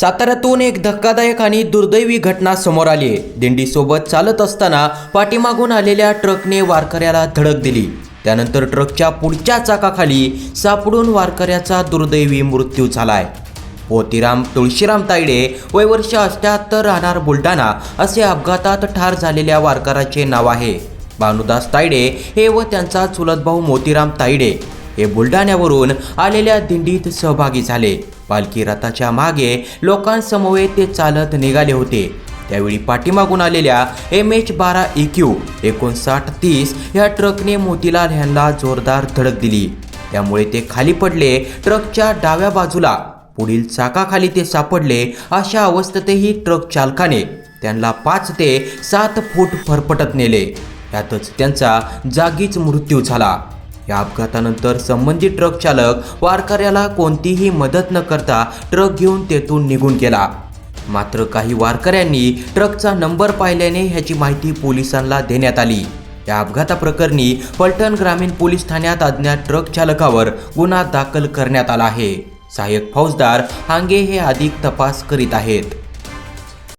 साताऱ्यातून एक धक्कादायक आणि दुर्दैवी घटना समोर आली आहे. दिंडीसोबत चालत असताना पाठीमागून आलेल्या ट्रकने वारकऱ्याला धडक दिली. त्यानंतर ट्रकच्या पुढच्या चाकाखाली सापडून वारकऱ्याचा दुर्दैवी मृत्यू झालाय. पोतीराम तुळशीराम तायडे वय वर्ष अष्ट्याहत्तर राहणार बुलढाणा असे अपघातात ठार झालेल्या वारकऱ्याचे नाव आहे. भानुदास तायडे हे व त्यांचा चुलत भाऊ मोतीराम तायडे हे बुलढाण्यावरून आलेल्या दिंडीत सहभागी झाले. पालखी रथाच्या मागे लोकांसमवेत ते चालत निघाले होते. त्यावेळी पाठीमागून आलेल्या एम एच बारा ई क्यू एकोणसाठ तीस या ट्रकने मोतीलाल यांना जोरदार धडक दिली. त्यामुळे ते खाली पडले ट्रकच्या डाव्या बाजूला. पुढील चाकाखाली ते सापडले अशा अवस्थेतही ट्रक चालकाने त्यांना पाच ते सात फूट फरफटत नेले. यातच त्यांचा जागीच मृत्यू झाला. या अपघातानंतर संबंधित ट्रक चालक वारकऱ्याला कोणतीही मदत न करता ट्रक घेऊन तेथून निघून गेला. मात्र काही वारकऱ्यांनी ट्रकचा नंबर पाहिल्याने ह्याची माहिती पोलिसांना देण्यात आली. या अपघाताप्रकरणी पलटण ग्रामीण पोलीस ठाण्यात अज्ञात ट्रक चालकावर गुन्हा दाखल करण्यात आला आहे. सहाय्यक फौजदार हांगे हे अधिक तपास करीत आहेत.